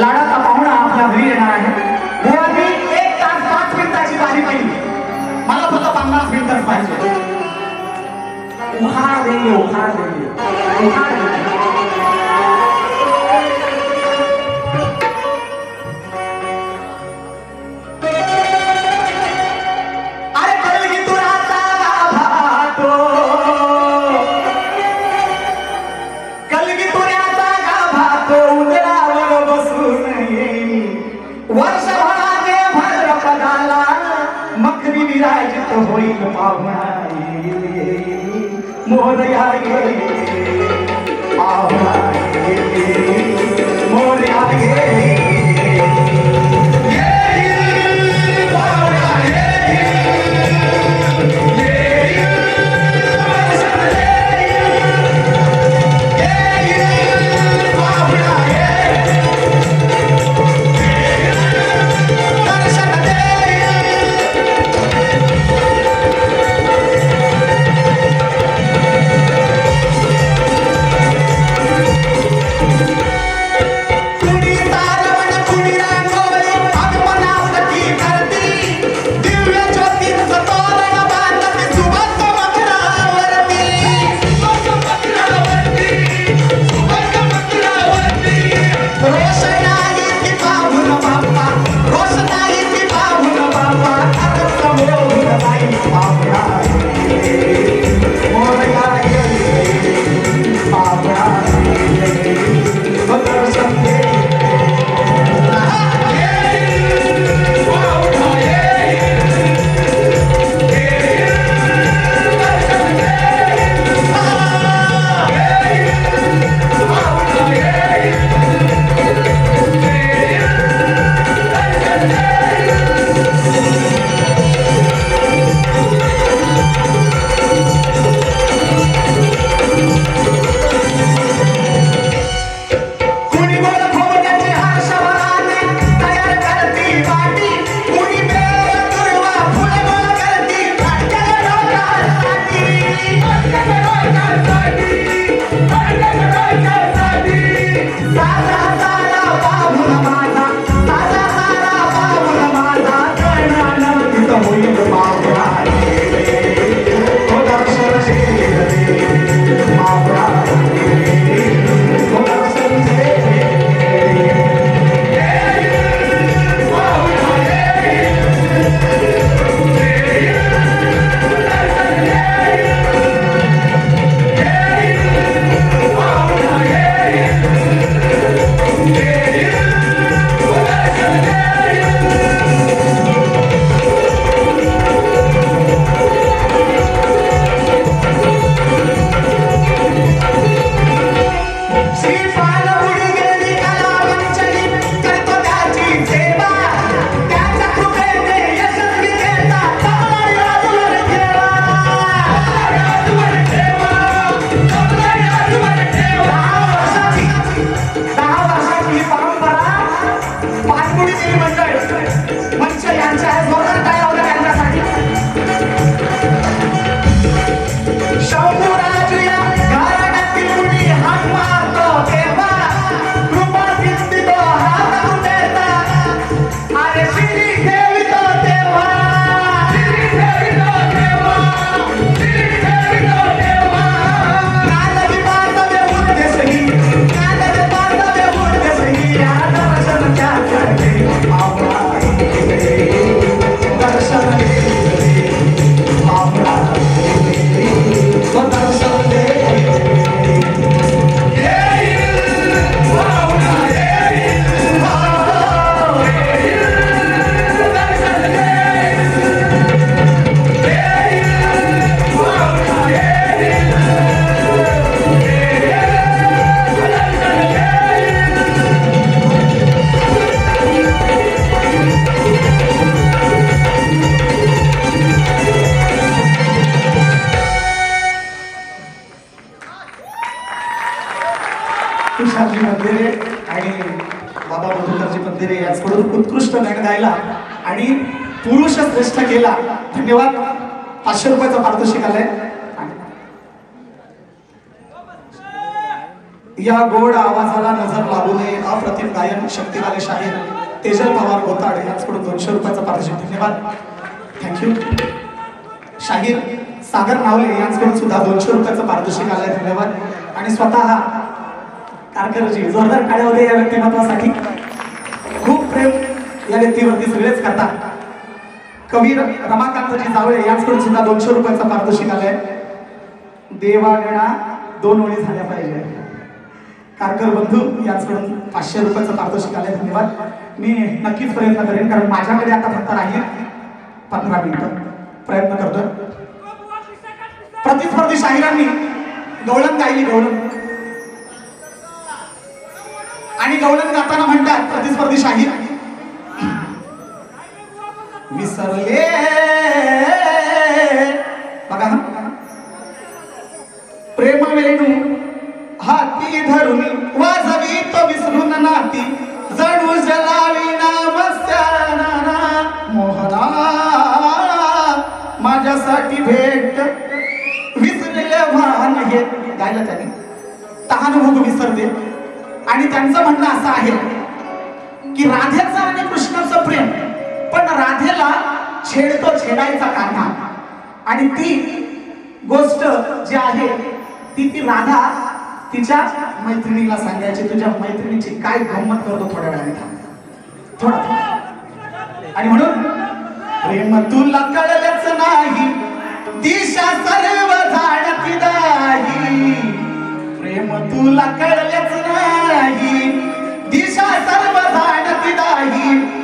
लाडाचा पाहुणा आपल्या घरी येणार आहे. तेव्हा मी एक तास पाच मिनिटाची गाडी पाहिजे. मला फक्त पन्नास मिनिटच पाहिजे. उखार देंगे उखार देंगे उखार বিরাজ তো হইল পাওনাই মোর আগে। या गोड आवाजाला नजर लागू नये. अप्रतिम गायन शक्तिवाले शाहीर तेजल पवार गोताड. यांच्याकडून दोनशे रुपयाचा पारितोषिक धन्यवाद. थँक्यू शाहीर सागर नावले यांच्याकडून सुद्धा दोनशे रुपयाचं पारितोषिक आलंय. धन्यवाद. आणि स्वतः कारकरजी जोरदार काळ्या होते या व्यक्तिमत्वासाठी खूप प्रेम या व्यक्तीवरती सगळेच करतात. कवी रमाकांतजी जावळे यांच्याकडून सुद्धा दोनशे रुपयाचा पारितोषिक आलंय. देवागणा दोन ओळी झाल्या पाहिजे कारकर बंधू यांच्याकडून पाचशे रुपयाचं पारितोषिक आलंय धन्यवाद. मी नक्कीच प्रयत्न करेन कारण माझ्याकडे आता फक्त राहील पंधरा मिनिटं. प्रयत्न करतोय. प्रतिस्पर्धी शाहिरांनी गवळण गायली गवळण. आणि गवळण गाताना म्हणतात प्रतिस्पर्धी शाहीर. विसरले. मैत्रिणीला सांगायची तुझ्या मैत्रिणीची काय गंमत करतो थोड्या वेळाने थोडा आणि म्हणून प्रेम तुला कळलंच नाही दिशा सर्व झाडती नाही प्रेम तुला कळलंच नाही दिशा सर्व झाडती नाही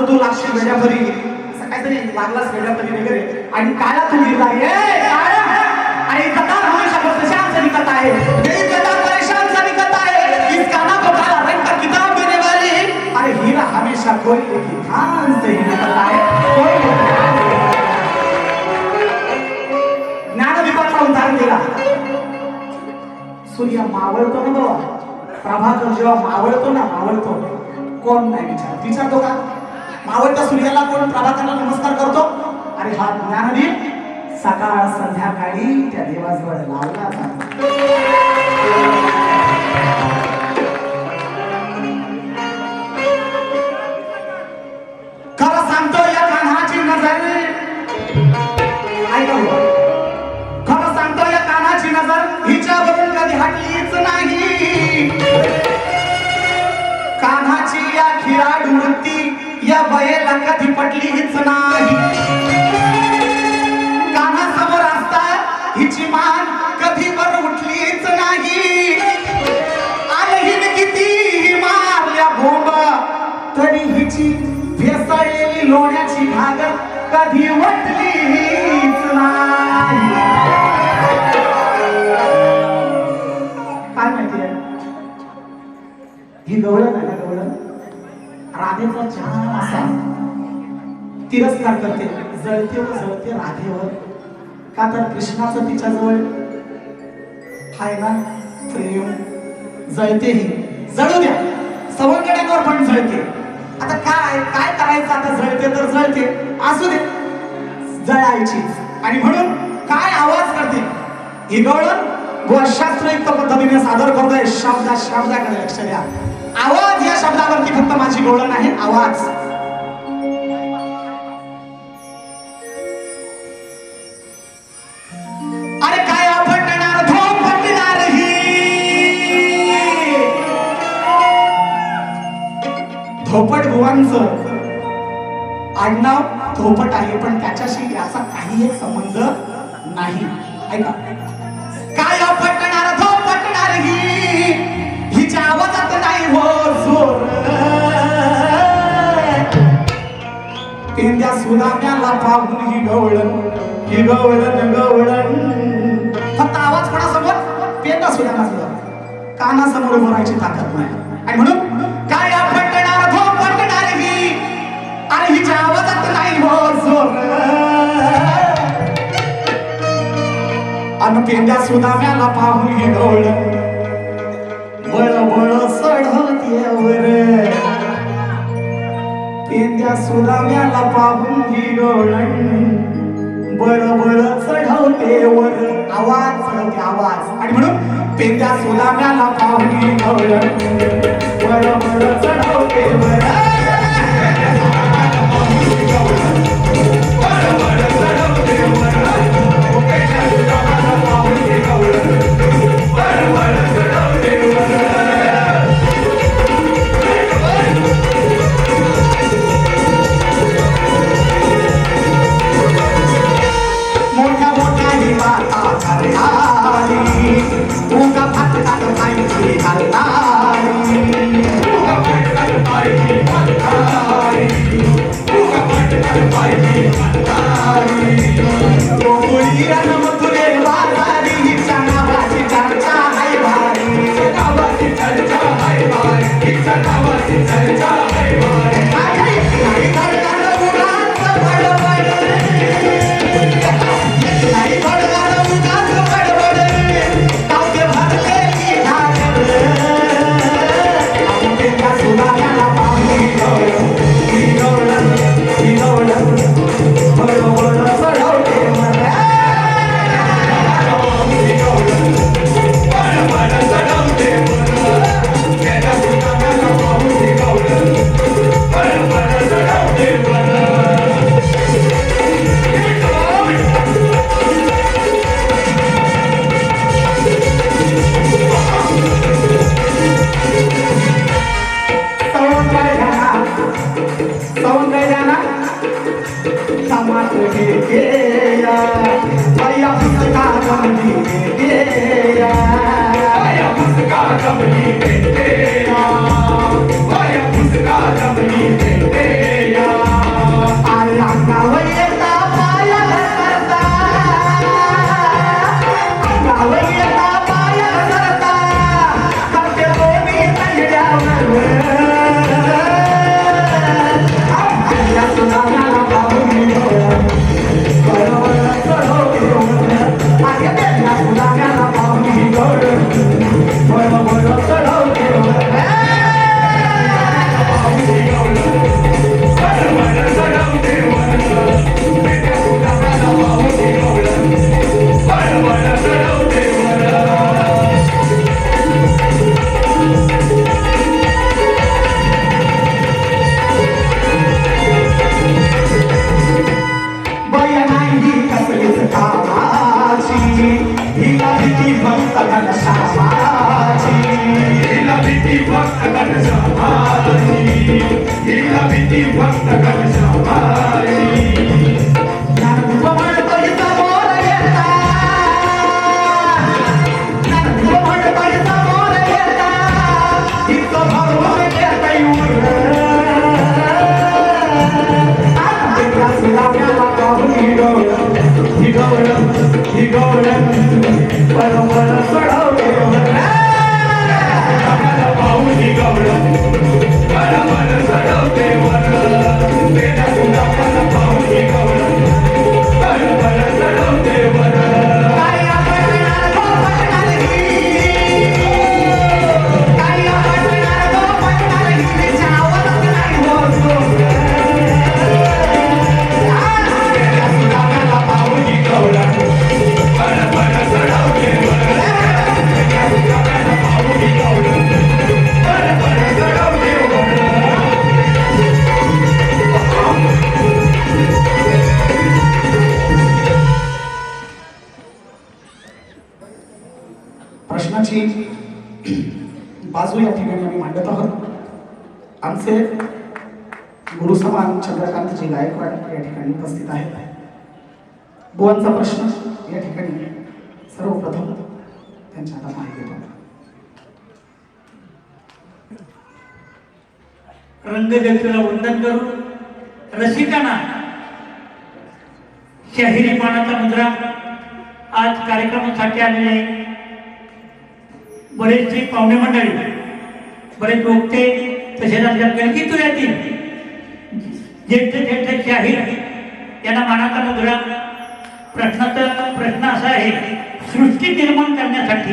माझा तू लागशील वेड्याभरी असं काहीतरी लागलास वेड्याभरी वगैरे आणि काळा तू गिरला ये काळा! आणि कथा हमेशा परेशान से निकलता है यही परेशान से निकलता है इस गाना को काला रंग का किताब देने वाली अरे हीरा हमेशा कोई एक ध्यान से ही निकलता है. कोई उदाहरण दिला. सूर्य मावळतो ना बाबा प्रभाकर जेव्हा मावळतो ना मावळतो. कोण नाही विचार विचारतो का? मावळत्या सूर्याला कोण प्रभाताला नमस्कार करतो? आणि हा ज्ञानदीप सकाळ संध्याकाळी त्या देवाजवळ लावला जातो. वृत्ती या पटली हिच नाही. कानासमोर असता हिची मान कधी वर उठलीच नाही. आलहीन किती मारल्या भोंब तरी हिची भेसळलेली लोण्याची घागर कधी वटलीच नाही. काय माहितीये ही गवळ तिरस्कार करते. जळते व जळते राधेवर. का तर कृष्णाचं तिच्याजवळ? हाय ना प्रेम जळतेही जळू द्या. सवंगड्यांवर पण जळते. आता काय काय करायचं? आता जळते तर जळते. असू दे. जळायची. आणि म्हणून काय आवाज करते? ही गवळण गोशास्त्रयुक्त पद्धतीने सादर करतोय. शब्दा शब्दाकडे लक्ष द्या. आवाज या शब्दावरती फक्त माझी गोळण आहे. आवाज. थोपट भुवांच आडनाव थोपट आहे पण त्याच्याशी याचा काही एक संबंध नाही. ऐका. काय पटणार थोपटणार ही. हिच्या आवाजात नाही हो जोर. इंद्या सुदाम्याला पाहून ही गवळण ही गवळण. गवळण फक्त आवाज कोणासमोर? पेंडा सुदामासमोर कानासमोर भरायची ताकद नाही. आणि म्हणून काय अरे हिच्या नाही हो जोर. अन पेंड्या सुदाम्याला पाहून ही डोळ बळ बळ सढत येवर. पेंड्या सुदाम्याला पाहून ही डोळ बळ बळ चढवते वर आवाज चढवते आवाज. आणि म्हणून पेंड्या सुदाम्याला पाहुणी ढवळ बळ बळ चढवते बरं Yeah. ही गौरंग परंपरा चढवली पाहून ही गौरंग परंपरा चढवते प्रश्नाची बाजू या ठिकाणी आम्ही मांडत आहोत. आमचे गुरुसमान चंद्रकांतजी गायकवाड या ठिकाणी उपस्थित आहेत. बुवांचा प्रश्न या ठिकाणी सर्वप्रथम त्यांच्या हातात माहिती देतो रंगदेवतेला वंदन करू रसिकांना शाहिरी पानाचा मुद्रा आज कार्यक्रमासाठी आलेले बरेचसे पाहुणे मंडळी बरेच वक्ते तसेच आमच्या गणकीतून येतील. ज्येष्ठ ज्येष्ठ शाहीर त्यांना मानाचा मुद्रा. प्रश्नाचा प्रश्न असा आहे सृष्टी निर्माण करण्यासाठी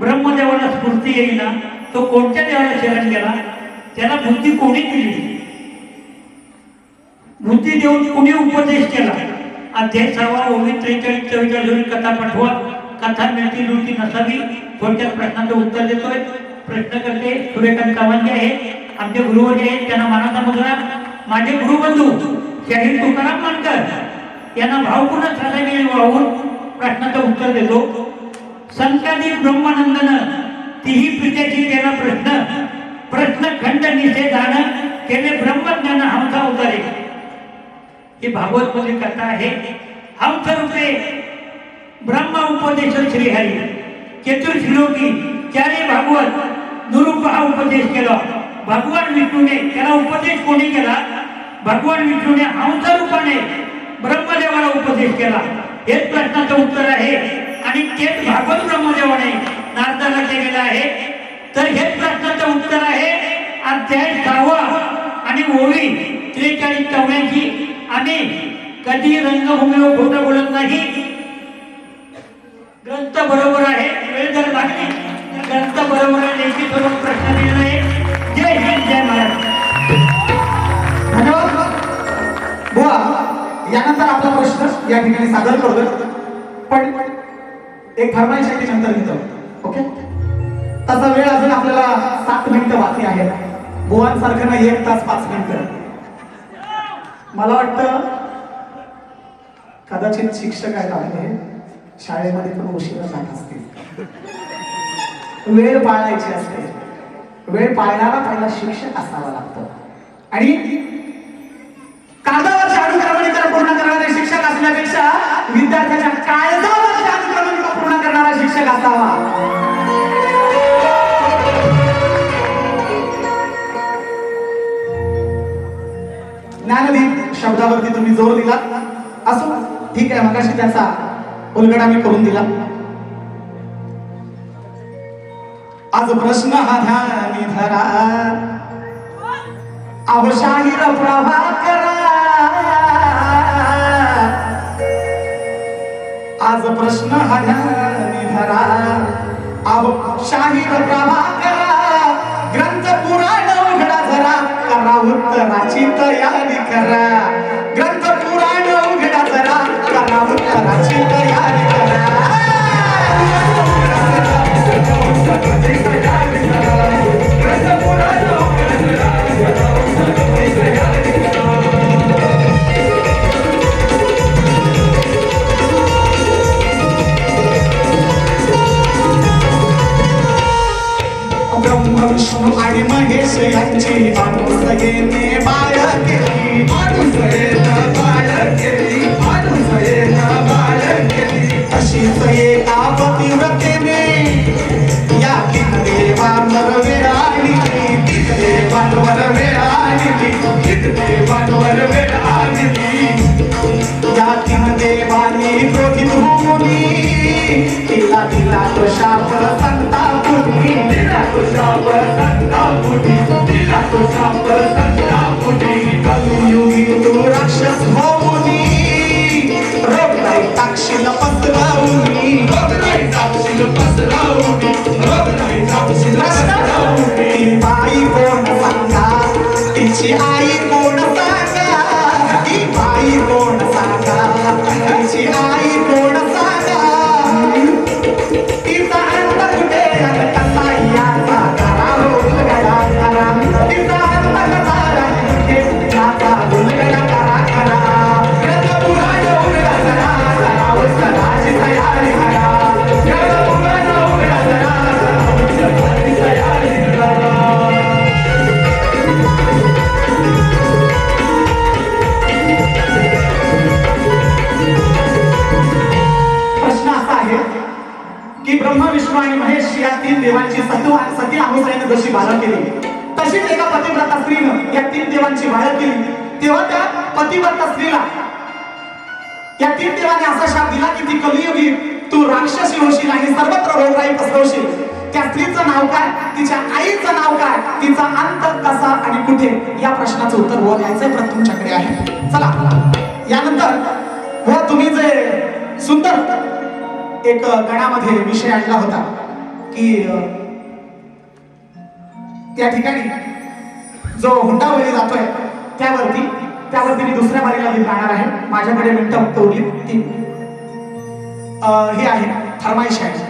ब्रह्मदेवाला स्फूर्ती येईना तो कोणत्या देवाला शरण गेला त्याला बुद्धी कोणी दिली? बुद्धी देऊन कोणी उपदेश केला? अध्याय सहावा ओवी त्रेचाळीस चव्वेचाळीस कथा पाठवा. कथा मिळती लुटी नसावी. थोडक्यात प्रश्नांचं उत्तर देतोय. प्रश्न करते सूर्यकांत कामांचे आहे आमचे गुरुवर्ग आहेत. त्यांना मानाचा मुद्रा. माझे गुरुबंधू शहीर तुकाराम मानकर यांना भावपूर्ण श्रद्धांजली वाहून प्रश्नाचं उत्तर देतो. संतादी ब्रह्मानंदन तीही प्रीत्याची त्याला प्रश्न. प्रश्न खंड निषेधानं केले ब्रह्मज्ञान हमसा उतारे. ही भागवत मध्ये कथा आहे. हम रूपे ब्रह्म उपदेश श्रीहरी चतुर्श्लोकी त्याने भागवत निरूप हा उपदेश केला. भगवान विष्णूने त्याला उपदेश कोणी केला? भगवान विष्णूने हंस रूपाने ब्रह्मदेवाला उपदेश केला. हेच प्रश्नाचं उत्तर आहे आणि तेच भागवत ब्रह्मदेवाने नारदाला केलेलं आहे. तर हेच प्रश्नाचं उत्तर आहे अध्याय सहावा आणि ओळी त्रेचाळीस चौऱ्याऐंशी. आम्ही कधी रंगभूमीवर खोटं बोलत नाही ग्रंथ बरोबर आहे वेळ जर लागली ग्रंथ बरोबर आहे लेखी बरोबर प्रश्न दिलेला आहे. जय हिंद जय महाराज धन्यवाद. बुवा यानंतर आपला प्रश्न या ठिकाणी सादर करतो पण एक फरमाईश आहे नंतर घेतो. ओके? तसा वेळ अजून आपल्याला सात मिनिटं बाकी आहे बुवांसारखं नाही एक तास पाच मिनिटं. मला वाटतं कदाचित शिक्षक आहेत आपले. शाळेमध्ये पण उशिरा जात असते. वेळ पाळायची असते. वेळ पाळणारा पहिला शिक्षक असावा लागतो. आणि कागदावरच्या अनुक्रमणिका पूर्ण करणारे शिक्षक असण्यापेक्षा विद्यार्थ्याच्या काळजावरच्या अनुक्रमणिका पूर्ण करणारा शिक्षक असावा. ज्ञानदीप शब्दावरती तुम्ही जोर दिला असो ठीक आहे मगाशी त्याचा उलगडा मी करून दिला. आज प्रश्न हा ध्यानी धरा. अवशाहीर प्रभाकरा आज प्रश्न हा ध्यानी धरा. प्रभा करा. ग्रंथ पुराण उघडा धरा. करा उत्तराची तयारी करा. ग्रंथ पुराण उघडा धरा. करा उत्तराची i'm going to put Hari Mahesh Yanchi Anurtageni देवानी क्रोधित होऊनी तिला दिला तो शाप संतापुनी दिला तो शाप संतापुनी दिला तो शाप जशी बाधा केली तशीच एका पतिव्रता स्त्रीनं या तीन देवांची बाधा केली. तेव्हा त्या पतिव्रता स्त्रीला या तीन देवाने असा शाप दिला की ती कलियुगी तू राक्षसी होशील आणि सर्वत्र रोगराई पसरवशील. त्या स्त्रीचं नाव काय? तिच्या आईचं नाव काय? तिचा अंत कसा आणि कुठे? या प्रश्नाचं उत्तर व यायचं प्रत तुमच्याकडे आहे. चला यानंतर व तुम्ही जे सुंदर एक गणामध्ये विषय आणला होता की त्या ठिकाणी जो हुंडावळी जातोय त्यावरती त्यावरती मी दुसऱ्या बारीला मी जाणार आहे. माझ्याकडे मिनिटं फक्त उरली. ती हे आहे फरमाईश आहे.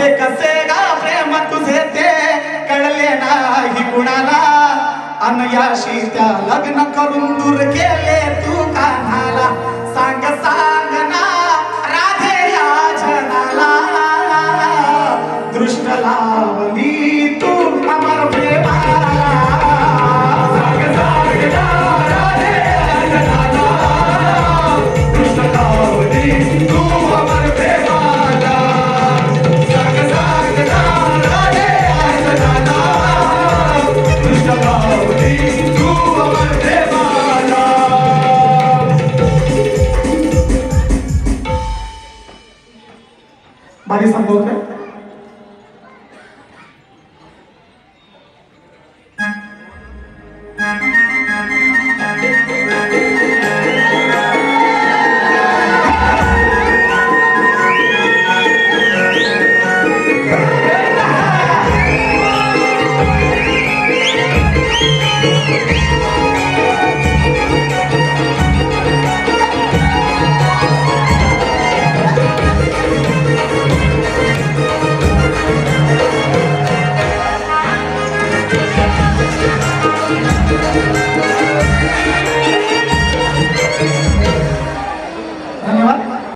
असे कसे गा प्रेम तुझे ते कळले नाही कुणाला अनयाशी त्या लग्न करून दूर केले तू कानाला सांग सांग लावली तू